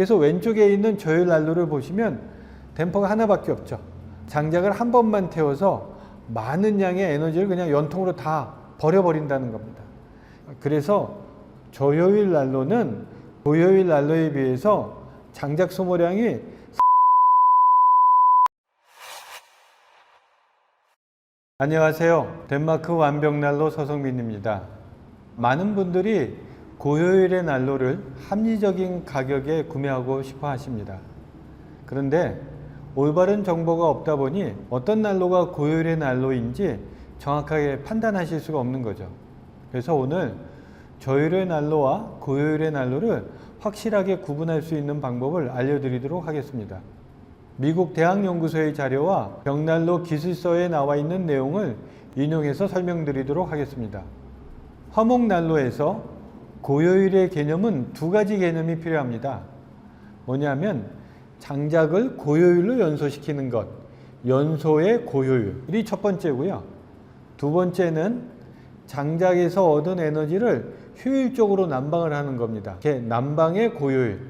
그래서 왼쪽에 있는 저율 난로를 보시면 댐퍼가 하나밖에 없죠. 장작을 한 번만 태워서 많은 양의 에너지를 그냥 연통으로 다 버려버린다는 겁니다. 그래서 저효율 난로는 고효율 난로에 비해서 장작 소모량이 안녕하세요. 덴마크 완벽난로 서성민입니다. 많은 분들이 고효율의 난로를 합리적인 가격에 구매하고 싶어 하십니다. 그런데 올바른 정보가 없다 보니 어떤 난로가 고효율의 난로인지 정확하게 판단하실 수가 없는 거죠. 그래서 오늘 저효율의 난로와 고효율의 난로를 확실하게 구분할 수 있는 방법을 알려드리도록 하겠습니다. 미국 대학연구소의 자료와 벽난로 기술서에 나와 있는 내용을 인용해서 설명드리도록 하겠습니다. 화목난로에서 고효율의 개념은 두 가지 개념이 필요합니다. 뭐냐면 장작을 고효율로 연소시키는 것, 연소의 고효율이 첫 번째고요. 두 번째는 장작에서 얻은 에너지를 효율적으로 난방을 하는 겁니다. 이렇게 난방의 고효율.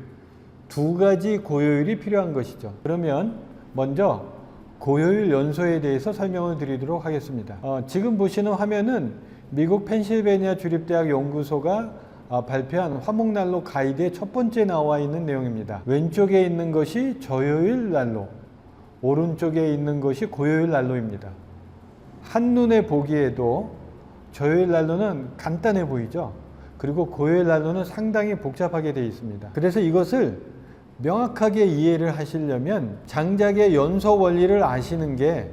두 가지 고효율이 필요한 것이죠. 그러면 먼저 고효율 연소에 대해서 설명을 드리도록 하겠습니다. 어, 지금 보시는 화면은 미국 펜실베니아 주립대학 연구소가 어, 발표한 화목난로 가이드의 첫 번째 나와 있는 내용입니다. 왼쪽에 있는 것이 저효율 난로, 오른쪽에 있는 것이 고효율 난로입니다. 한눈에 보기에도 저효율 난로는 간단해 보이죠. 그리고 고효율 난로는 상당히 복잡하게 되어 있습니다. 그래서 이것을 명확하게 이해를 하시려면 장작의 연소 원리를 아시는 게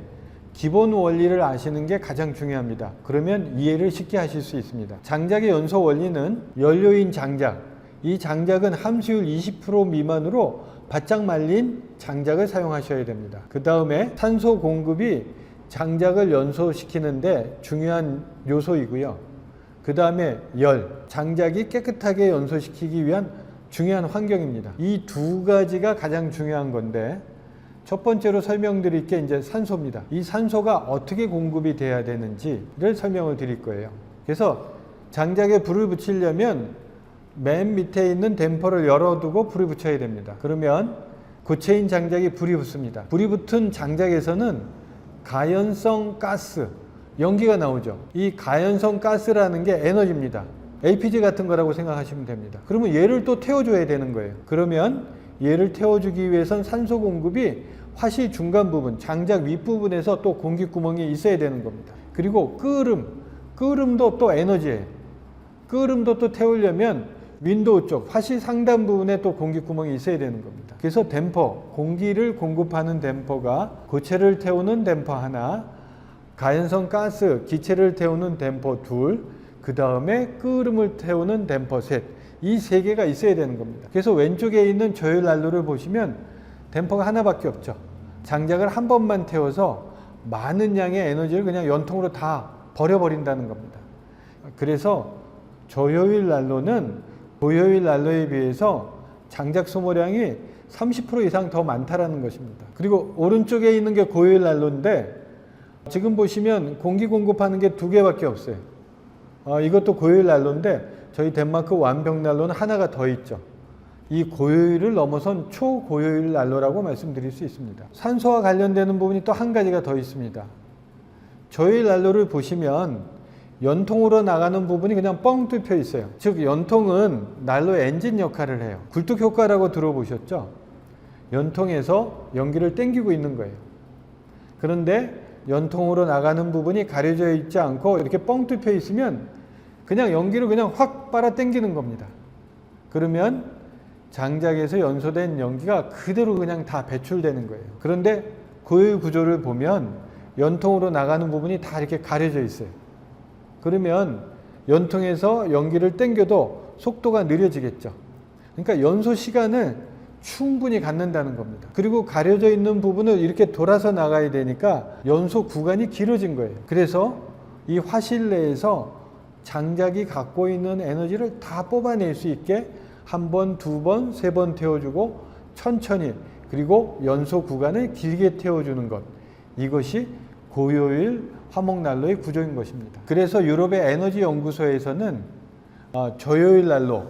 기본 원리를 아시는 게 가장 중요합니다. 그러면 이해를 쉽게 하실 수 있습니다. 장작의 연소 원리는 연료인 장작, 이 장작은 함수율 20% 미만으로 바짝 말린 장작을 사용하셔야 됩니다. 그 다음에 산소 공급이 장작을 연소시키는데 중요한 요소이고요. 그 다음에 열, 장작이 깨끗하게 연소시키기 위한 중요한 환경입니다. 이 두 가지가 가장 중요한 건데 첫 번째로 설명드릴 게 이제 산소입니다. 이 산소가 어떻게 공급이 돼야 되는지를 설명을 드릴 거예요. 그래서 장작에 불을 붙이려면 맨 밑에 있는 댐퍼를 열어두고 불을 붙여야 됩니다. 그러면 고체인 장작이 불이 붙습니다. 불이 붙은 장작에서는 가연성 가스, 연기가 나오죠. 이 가연성 가스라는 게 에너지입니다. LPG 같은 거라고 생각하시면 됩니다. 그러면 얘를 또 태워줘야 되는 거예요. 그러면 얘를 태워주기 위해선 산소 공급이 화실 중간 부분, 장작 윗부분에서 또 공기 구멍이 있어야 되는 겁니다. 그리고 끓음, 끓음도 또 에너지예요. 끓음도 또 태우려면 윈도우 쪽, 화실 상단 부분에 또 공기 구멍이 있어야 되는 겁니다. 그래서 댐퍼, 공기를 공급하는 댐퍼가 고체를 태우는 댐퍼 하나, 가연성 가스, 기체를 태우는 댐퍼 둘, 그 다음에 끓음을 태우는 댐퍼 셋. 이 세 개가 있어야 되는 겁니다. 그래서 왼쪽에 있는 저율 난로를 보시면 댐퍼가 하나밖에 없죠. 장작을 한 번만 태워서 많은 양의 에너지를 그냥 연통으로 다 버려버린다는 겁니다. 그래서 저효율 난로는 고효율 난로에 비해서 장작 소모량이 30% 이상 더 많다라는 것입니다. 그리고 오른쪽에 있는 게 고효율 난로인데 지금 보시면 공기 공급하는 게 두 개밖에 없어요. 어, 이것도 고효율 난로인데 저희 덴마크 완벽 난로는 하나가 더 있죠. 이 고효율을 넘어선 초고효율 난로라고 말씀드릴 수 있습니다. 산소와 관련되는 부분이 또 한 가지가 더 있습니다. 저희 난로를 보시면 연통으로 나가는 부분이 그냥 뻥 뚫혀 있어요. 즉 연통은 난로의 엔진 역할을 해요. 굴뚝 효과라고 들어보셨죠? 연통에서 연기를 땡기고 있는 거예요. 그런데 연통으로 나가는 부분이 가려져 있지 않고 이렇게 뻥 뚫혀 있으면 그냥 연기를 그냥 확 빨아 당기는 겁니다. 그러면 장작에서 연소된 연기가 그대로 그냥 다 배출되는 거예요. 그런데 고율 구조를 보면 연통으로 나가는 부분이 다 이렇게 가려져 있어요. 그러면 연통에서 연기를 당겨도 속도가 느려지겠죠. 그러니까 연소 시간을 충분히 갖는다는 겁니다. 그리고 가려져 있는 부분을 이렇게 돌아서 나가야 되니까 연소 구간이 길어진 거예요. 그래서 이 화실 내에서 장작이 갖고 있는 에너지를 다 뽑아낼 수 있게 한 번, 두 번, 세 번 태워주고 천천히 그리고 연소 구간을 길게 태워주는 것. 이것이 고효율 화목난로의 구조인 것입니다. 그래서 유럽의 에너지 연구소에서는 어, 저효율 난로,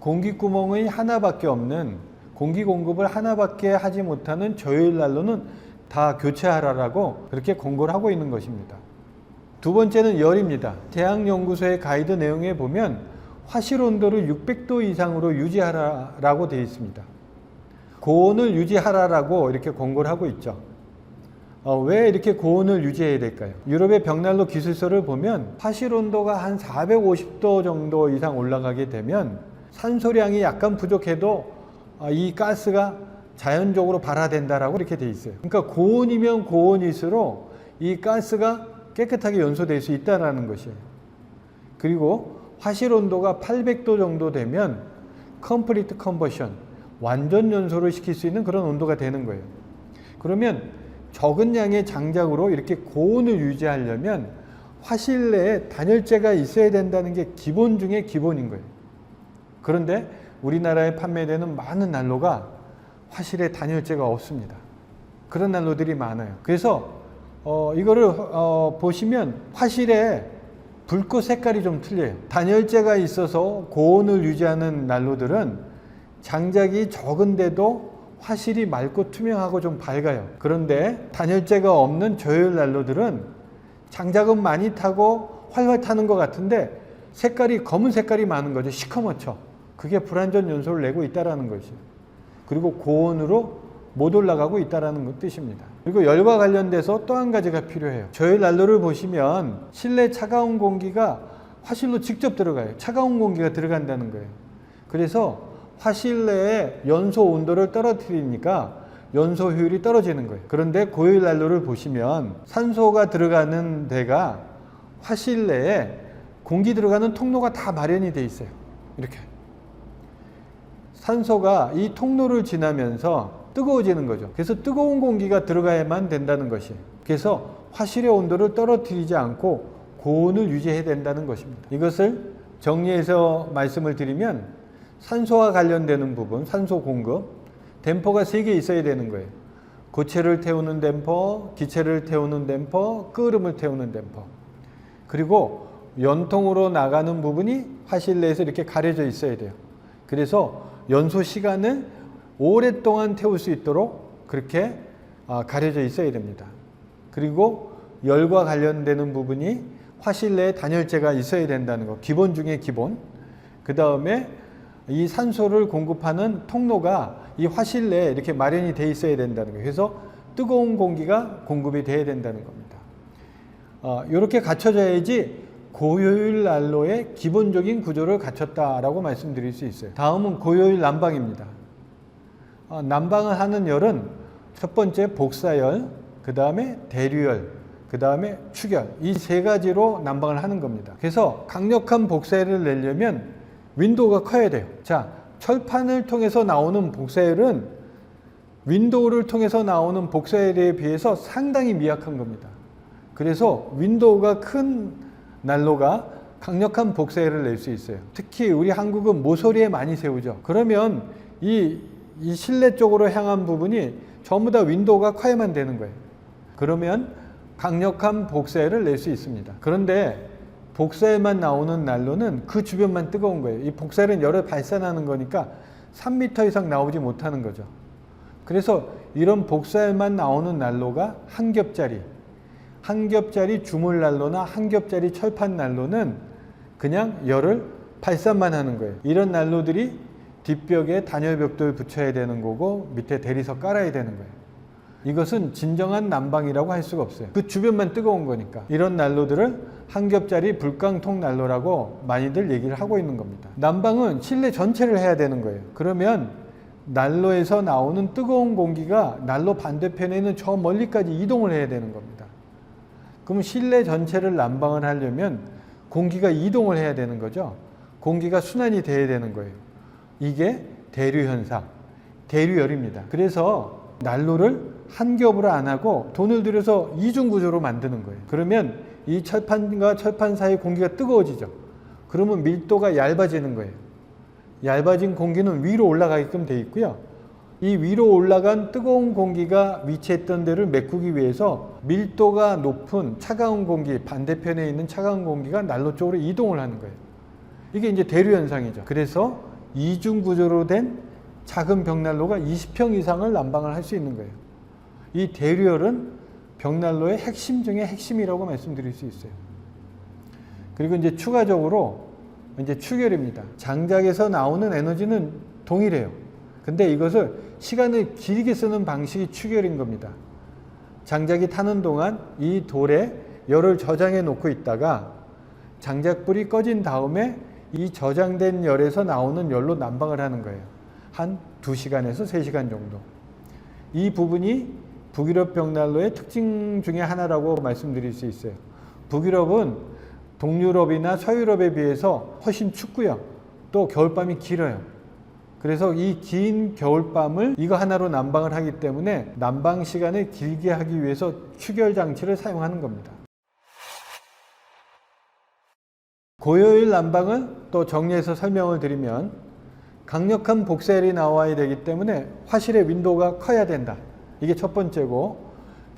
공기구멍의 하나밖에 없는 공기 공급을 하나밖에 하지 못하는 저효율 난로는 다 교체하라라고 그렇게 권고를 하고 있는 것입니다. 두 번째는 열입니다. 대학연구소의 가이드 내용에 보면 화실 온도를 600도 이상으로 유지하라라고 되어 있습니다. 고온을 유지하라라고 이렇게 권고를 하고 있죠. 어, 왜 이렇게 고온을 유지해야 될까요? 유럽의 벽난로 기술서를 보면 화실 온도가 한 450도 정도 이상 올라가게 되면 산소량이 약간 부족해도 어, 이 가스가 자연적으로 발화된다라고 이렇게 돼 있어요. 그러니까 고온이면 고온일수록 이 가스가 깨끗하게 연소될 수 있다라는 것이에요. 그리고 화실 온도가 800도 정도 되면 컴플리트 컨버션 완전 연소를 시킬 수 있는 그런 온도가 되는 거예요. 그러면 적은 양의 장작으로 이렇게 고온을 유지하려면 화실 내에 단열재가 있어야 된다는 게 기본 중에 기본인 거예요. 그런데 우리나라에 판매되는 많은 난로가 화실에 단열재가 없습니다. 그런 난로들이 많아요. 그래서 어, 이거를 어, 보시면 화실에 불꽃 색깔이 좀 틀려요. 단열재가 있어서 고온을 유지하는 난로들은 장작이 적은데도 화실이 맑고 투명하고 좀 밝아요. 그런데 단열재가 없는 저열 난로들은 장작은 많이 타고 활활 타는 것 같은데 색깔이 검은 색깔이 많은 거죠. 시커멓죠. 그게 불완전 연소를 내고 있다라는 것이죠. 그리고 고온으로 못 올라가고 있다라는 뜻입니다. 그리고 열과 관련돼서 또 한 가지가 필요해요. 저희 난로를 보시면 실내 차가운 공기가 화실로 직접 들어가요. 차가운 공기가 들어간다는 거예요. 그래서 화실 내에 연소 온도를 떨어뜨리니까 연소 효율이 떨어지는 거예요. 그런데 고열 난로를 보시면 산소가 들어가는 데가 화실 내에 공기 들어가는 통로가 다 마련이 돼 있어요. 이렇게. 산소가 이 통로를 지나면서 뜨거워지는 거죠. 그래서 뜨거운 공기가 들어가야만 된다는 것이. 그래서 화실의 온도를 떨어뜨리지 않고 고온을 유지해야 된다는 것입니다. 이것을 정리해서 말씀을 드리면 산소와 관련되는 부분, 산소 공급, 댐퍼가 세 개 있어야 되는 거예요. 고체를 태우는 댐퍼, 기체를 태우는 댐퍼, 끓음을 태우는 댐퍼. 그리고 연통으로 나가는 부분이 화실 내에서 이렇게 가려져 있어야 돼요. 그래서 연소 시간을 오랫동안 태울 수 있도록 그렇게 아, 가려져 있어야 됩니다. 그리고 열과 관련되는 부분이 화실 내에 단열재가 있어야 된다는 거. 기본 중에 기본. 그 다음에 이 산소를 공급하는 통로가 이 화실 내에 이렇게 마련이 돼 있어야 된다는 거예요. 그래서 뜨거운 공기가 공급이 돼야 된다는 겁니다. 어, 이렇게 갖춰져야지 고효율 난로의 기본적인 구조를 갖췄다라고 말씀드릴 수 있어요. 다음은 고효율 난방입니다. 어, 난방을 하는 열은 첫 번째 복사열, 그 다음에 대류열, 그 다음에 축열 이 세 가지로 난방을 하는 겁니다. 그래서 강력한 복사열을 내려면 윈도우가 커야 돼요. 자, 철판을 통해서 나오는 복사열은 윈도우를 통해서 나오는 복사열에 비해서 상당히 미약한 겁니다. 그래서 윈도우가 큰 난로가 강력한 복사열을 낼 수 있어요. 특히 우리 한국은 모서리에 많이 세우죠. 그러면 이, 이 실내 쪽으로 향한 부분이 전부 다 윈도우가 커야만 되는 거예요. 그러면 강력한 복사열을 낼 수 있습니다. 그런데 복사열만 나오는 난로는 그 주변만 뜨거운 거예요. 이 복사열은 열을 발산하는 거니까 3m 이상 나오지 못하는 거죠. 그래서 이런 복사열만 나오는 난로가 한 겹짜리, 한 겹짜리 주물 난로나 한 겹짜리 철판 난로는 그냥 열을 발산만 하는 거예요. 이런 난로들이 뒷벽에 단열 벽돌 붙여야 되는 거고 밑에 대리석 깔아야 되는 거예요. 이것은 진정한 난방이라고 할 수가 없어요. 그 주변만 뜨거운 거니까. 이런 난로들을 한 겹짜리 불광통 난로라고 많이들 얘기를 하고 있는 겁니다. 난방은 실내 전체를 해야 되는 거예요. 그러면 난로에서 나오는 뜨거운 공기가 난로 반대편에 있는 저 멀리까지 이동을 해야 되는 겁니다. 그럼 실내 전체를 난방을 하려면 공기가 이동을 해야 되는 거죠. 공기가 순환이 돼야 되는 거예요. 이게 대류 현상, 대류열입니다. 그래서 난로를 한 겹으로 안 하고 돈을 들여서 이중 구조로 만드는 거예요. 그러면 이 철판과 철판 사이 공기가 뜨거워지죠. 그러면 밀도가 얇아지는 거예요. 얇아진 공기는 위로 올라가게끔 돼 있고요. 이 위로 올라간 뜨거운 공기가 위치했던 데를 메꾸기 위해서 밀도가 높은 차가운 공기, 반대편에 있는 차가운 공기가 난로 쪽으로 이동을 하는 거예요. 이게 이제 대류 현상이죠. 그래서 이중 구조로 된 작은 벽난로가 20평 이상을 난방을 할 수 있는 거예요. 이 대류열은 벽난로의 핵심 중에 핵심이라고 말씀드릴 수 있어요. 그리고 이제 추가적으로 이제 추결입니다. 장작에서 나오는 에너지는 동일해요. 근데 이것을 시간을 길게 쓰는 방식이 추결인 겁니다. 장작이 타는 동안 이 돌에 열을 저장해 놓고 있다가 장작불이 꺼진 다음에 이 저장된 열에서 나오는 열로 난방을 하는 거예요. 한 2시간에서 3시간 정도. 이 부분이 북유럽 벽난로의 특징 중에 하나라고 말씀드릴 수 있어요. 북유럽은 동유럽이나 서유럽에 비해서 훨씬 춥고요. 또 겨울밤이 길어요. 그래서 이 긴 겨울밤을 이거 하나로 난방을 하기 때문에 난방 시간을 길게 하기 위해서 추결 장치를 사용하는 겁니다. 고효율 난방은 또 정리해서 설명을 드리면 강력한 복사열이 나와야 되기 때문에 화실의 윈도우가 커야 된다. 이게 첫 번째고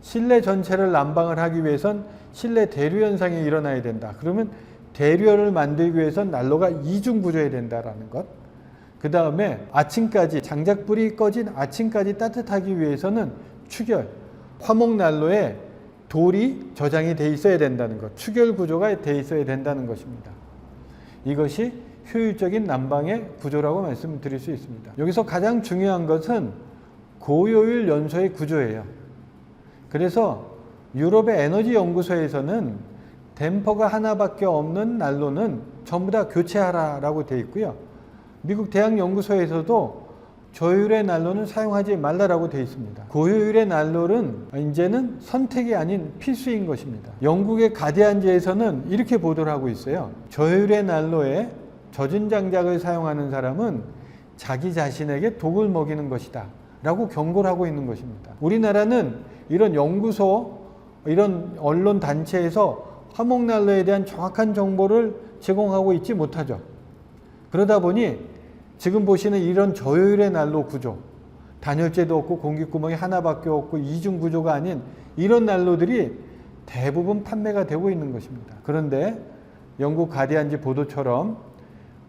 실내 전체를 난방을 하기 위해선 실내 대류 현상이 일어나야 된다. 그러면 대류열을 만들기 위해선 난로가 이중 구조해야 된다라는 것. 그 다음에 아침까지 장작불이 꺼진 아침까지 따뜻하기 위해서는 추결 화목 난로에 돌이 저장이 돼 있어야 된다는 것, 추결 구조가 돼 있어야 된다는 것입니다. 이것이 효율적인 난방의 구조라고 말씀드릴 수 있습니다. 여기서 가장 중요한 것은 고효율 연소의 구조예요. 그래서 유럽의 에너지 연구소에서는 댐퍼가 하나밖에 없는 난로는 전부 다 교체하라라고 되어 있고요. 미국 대학 연구소에서도 저효율의 난로는 사용하지 말라라고 되어 있습니다. 고효율의 난로는 이제는 선택이 아닌 필수인 것입니다. 영국의 가디안지에서는 이렇게 보도를 하고 있어요. 저효율의 난로에 젖은 장작을 사용하는 사람은 자기 자신에게 독을 먹이는 것이다. 라고 경고를 하고 있는 것입니다. 우리나라는 이런 연구소, 이런 언론 단체에서 화목난로에 대한 정확한 정보를 제공하고 있지 못하죠. 그러다 보니 지금 보시는 이런 저효율의 난로 구조, 단열재도 없고 공기구멍이 하나밖에 없고 이중 구조가 아닌 이런 난로들이 대부분 판매가 되고 있는 것입니다. 그런데 영국 가디안지 보도처럼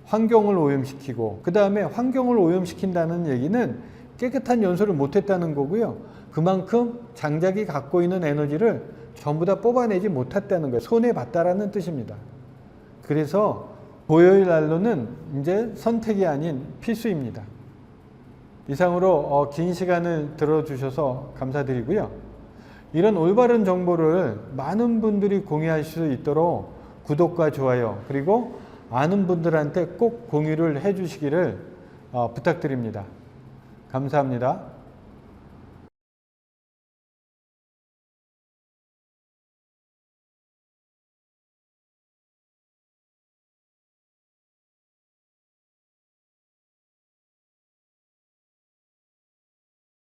환경을 오염시키고 그 다음에 환경을 오염시킨다는 얘기는 깨끗한 연소를 못했다는 거고요. 그만큼 장작이 갖고 있는 에너지를 전부 다 뽑아내지 못했다는 거예요. 손해 봤다라는 뜻입니다. 그래서 고효율 난로는 이제 선택이 아닌 필수입니다. 이상으로 어, 긴 시간을 들어주셔서 감사드리고요. 이런 올바른 정보를 많은 분들이 공유할 수 있도록 구독과 좋아요 그리고 아는 분들한테 꼭 공유를 해주시기를 어, 부탁드립니다. 감사합니다.